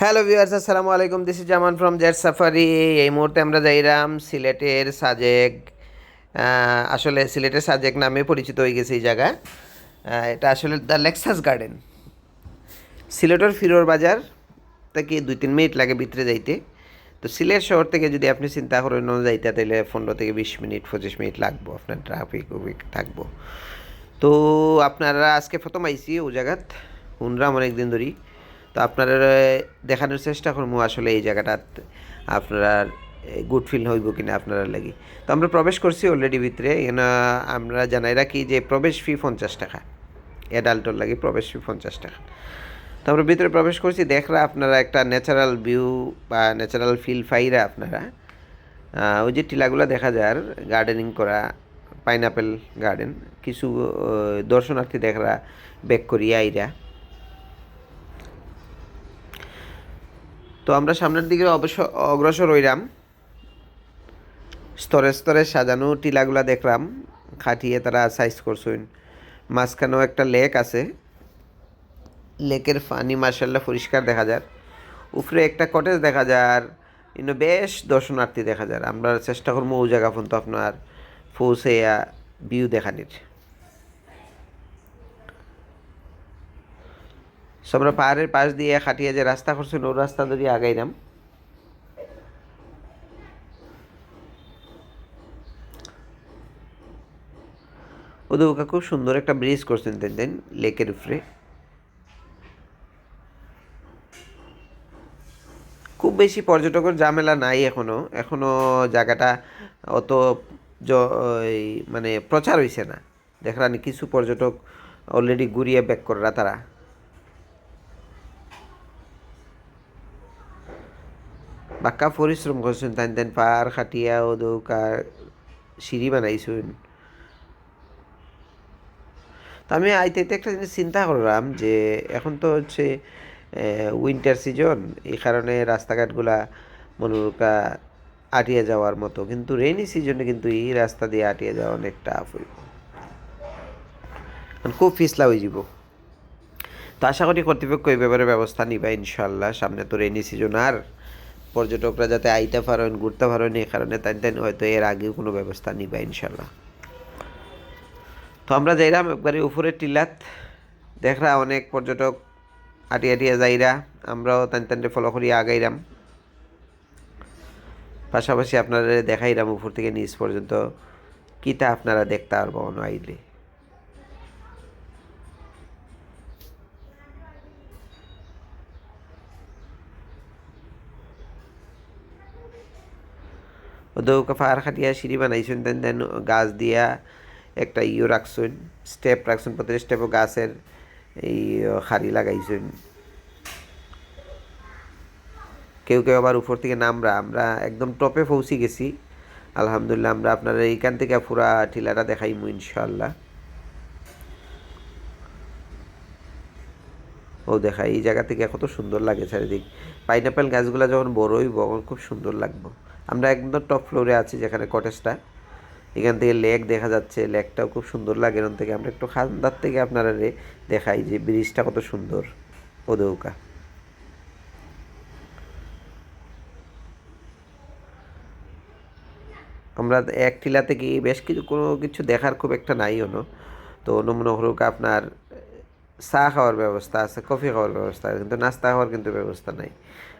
Hello viewers আসসালামু আলাইকুম। This is Zaman from jet safari এই মুহূর্তে আমরা যাইরাম সিলেটের সাজেক আসলে সিলেটের সাজেক নামে পরিচিত হয়ে গেছে এই জায়গা এটা আসলে দ্য লেক্সাস গার্ডেন সিলেটের ফিরোর বাজার থেকে দুই তিন মিনিট লাগে ভিতরে যাইতে। তো সিলেট শহর থেকে যদি আপনি চিন্তা করেন যাইতে, তাহলে পনেরো থেকে বিশ মিনিট, পঁচিশ মিনিট লাগবো, আপনার ট্রাফিক উফিক থাকব। তো আপনারা আজকে প্রথম আইসি ও জায়গাত শুনরাম অনেক দিন ধরেই। তো আপনারা দেখানোর চেষ্টা করব আসলে এই জায়গাটাত আপনারা গুড ফিল হইব কিনা আপনারা লাগি। তো আমরা প্রবেশ করছি অলরেডি ভিতরে, এখানে আমরা জানাই রাখি যে প্রবেশ ফি পঞ্চাশ টাকা। অ্যাডাল্টর লাগে প্রবেশ ফি পঞ্চাশ টাকা। তো আমরা ভিতরে প্রবেশ করছি, দেখরা আপনারা একটা ন্যাচারাল ভিউ বা ন্যাচারাল ফিল ফাইরা আপনারা ওই যে টিলাগুলো দেখা যায় গার্ডেনিং করা পাইনাপেল গার্ডেন কিছু দর্শনার্থী দেখরা ব্যাক করিয়া আইরা তো আমরা সামনের দিকে অবশ্য অগ্রসর হইলাম। স্তরে স্তরে সাজানো টিলাগুলা দেখলাম, খাটিয়ে তারা সাইজ করছেন মাঝখানেও একটা লেক আছে। লেকের পানি মার্শাল্লাহ পরিষ্কার দেখা যায় উপরে একটা কটেজ দেখা যায় ইনো বেশ দর্শনার্থী দেখা যায় আমরা চেষ্টা করব ও জায়গা পর্যন্ত আপনার পৌঁছেয়া ভিউ দেখানির। সো আমরা পাহাড়ের পাশ দিয়ে খাটিয়ে যে রাস্তা করছেন ও রাস্তা ধরে আগাইলাম ওদের খুব সুন্দর একটা ব্রিজ করছেন তেন তেন লেকের উপরে। খুব বেশি পর্যটকের ঝামেলা নাই এখনও। এখনও জায়গাটা অত মানে প্রচার হইছে না। দেখলাম কিছু পর্যটক অলরেডি ঘুরিয়ে ব্যাক করা তারা। বাক্কা পরিশ্রম করছেন তাই তেন পাহাড় খাটিয়া ও দৌকা সিঁড়ি বানাইছুন তো আমি আইতে একটা জিনিস চিন্তা করলাম যে এখন তো হচ্ছে উইন্টার সিজন এই কারণে রাস্তাঘাটগুলা মনোরকা আটিয়ে যাওয়ার মতো। কিন্তু রেনি সিজনে কিন্তু এই রাস্তা দিয়ে আটিয়ে যাওয়া অনেক টাফ হইব। খুব পিছলা হয়ে যাব। তো আশা করি কর্তৃপক্ষ এই ব্যাপারে ব্যবস্থা নিবা ইনশাল্লাহ সামনে তো রেনি সিজন আর পর্যটকরা যাতে আইতে পারেন ঘুরতে পারেন এই কারণে তাই তাই হয়তো এর আগেও কোনো ব্যবস্থা নিবা ইনশাল্লাহ তো আমরা যাইরাম একবারে উপরে টিলাত। দেখরা অনেক পর্যটক আটিয়া আটিয়া যাইরা, আমরাও তান তানটে ফলো করি আগাইরাম। পাশাপাশি আপনারা দেখাইরাম উপর থেকে নিচ পর্যন্ত, কিতা আপনারা দেখতে পারব অন্য আইলে। ওদৌকা ফায়ার খাটিয়া সিঁড়ি বানাইছেন, দেন দেন গাছ দিয়া একটা ইয়ে রাখছেন, স্টেপ রাখছেন, প্রতিটা স্টেপও গাছের এই খাড়ি লাগাইছেন। কেউ কেউ আবার উপর থেকে নামরা, আমরা একদম টপে পৌঁছে গেছি। আলহামদুলিল্লাহ, আমরা আপনারা এইখান থেকে পুরা টিলাটা দেখাইমু ইনশাল্লাহ ও দেখা এই জায়গা থেকে কত সুন্দর লাগে চারিদিক। পাইনাপেল গাছগুলো যখন বড় হইব খুব সুন্দর লাগবে। আমরা একদম টপ ফ্লোরে আছি যেখানে কটেজটা এখান থেকে লেক দেখা যাচ্ছে লেকটাও খুব সুন্দর লাগে এখান থেকে। আমরা একটু খান্দার থেকে আপনারা রে দেখাই যে ব্রিজটা কত সুন্দর। ওদৌকা আমরা এক টিলা থেকে বেশ কিছু, কোনো কিছু দেখার খুব একটা নাই হলো তো নমুনা হলুক আপনার চা খাওয়ার ব্যবস্থা আছে, কফি খাওয়ার ব্যবস্থা আছে, কিন্তু নাস্তা খাওয়ার কিন্তু ব্যবস্থা নাই।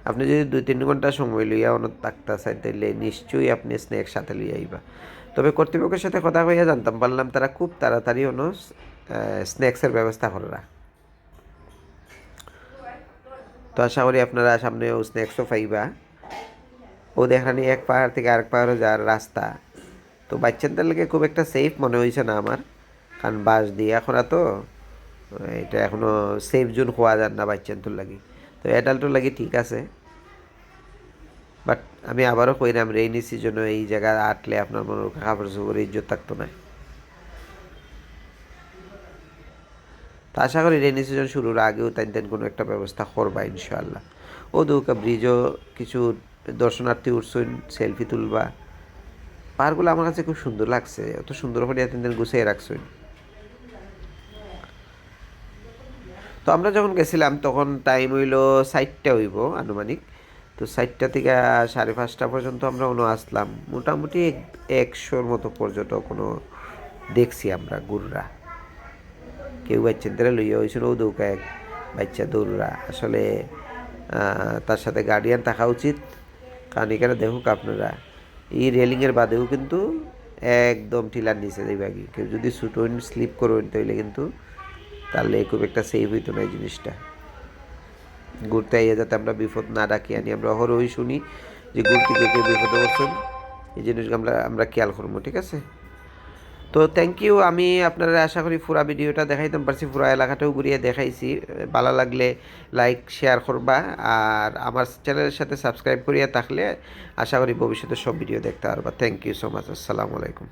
আপনি যদি দুই তিন ঘণ্টা সময় লইয়া অন্য থাকতে চান তাহলে নিশ্চয়ই আপনি স্ন্যাক্স সাথে লইয়া আইবা। তবে কর্তৃপক্ষের সাথে কথা কইয়া জানতাম পারলাম তারা খুব তাড়াতাড়ি অন্য স্ন্যাক্সের ব্যবস্থা কররা তো আশা করি আপনারা সামনেও স্ন্যাক্সও পাইবা। ও দেখানি এক পাহাড় থেকে আরেক পাহাড়ে যাওয়ার রাস্তা। তো বাচ্চাদের লাগে খুব একটা সেফ মনে হয়েছে না আমার, কারণ বাস দিয়ে এখন তো এটা এখনও সেফ জোন হওয়া যান না বাচ্চাদের লাগি। তো অ্যাডাল্টর লাগি, ঠিক আছে। বাট আমি আবারও কইলাম রেইনি সিজনে এই জায়গা আটলে আপনার মনে কাপড় চোপড় ইজ্জত থাকতো না। তো আশা করি রেইনি সিজন শুরুর আগেও তাই তেন কোনো একটা ব্যবস্থা করবা ইনশাল্লাহ ও দৌকা ব্রিজও কিছু দর্শনার্থী উঠছেন সেলফি তুলবা। পাহাড়গুলো আমার কাছে খুব সুন্দর লাগছে অত সুন্দর করে তেন তেন গুছিয়ে রাখছেন তো আমরা যখন গেছিলাম, তখন টাইম হইল সাইটটা হইব আনুমানিক। তো সাইটটা থেকে সাড়ে পাঁচটা পর্যন্ত আমরা ওনো আসলাম। মোটামুটি এক- একশোর মতো পর্যটক কোনো দেখছি আমরা, গুররা। কেউ বাচ্চা তারা লইয়া হয়েছিল ও দৌকা এক বাচ্চা দৌড়রা। আসলে তার সাথে গার্ডিয়ান থাকা উচিত। কারণ এখানে দেখুক আপনারা, এই রেলিংয়ের বাদেও কিন্তু একদম টিলার নিচে যাইবাগি কেউ যদি সুটোইন স্লিপ করবেন তাহলে কিন্তু তাহলে খুব একটা সেভ হইতো না এই জিনিসটা। ঘুরতে আইয়া যাতে আমরা বিপদ না ডাকি। আনি, আমরা অহরহই শুনি যে ঘুরতে গিয়ে বিপদে পড়ছেন এই জিনিসগুলো আমরা আমরা খেয়াল করব, ঠিক আছে? তো থ্যাংক ইউ আমি আপনারা আশা করি পুরা ভিডিওটা দেখাইতাম। পারছি পুরা এলাকাটাও ঘুরিয়ে দেখাইছি। ভালো লাগলে লাইক শেয়ার করবা। আর আমার চ্যানেলের সাথে সাবস্ক্রাইব করিয়া থাকলে আশা করি ভবিষ্যতে সব ভিডিও দেখতে পারবা। থ্যাংক ইউ সো মাচ আসসালামু আলাইকুম।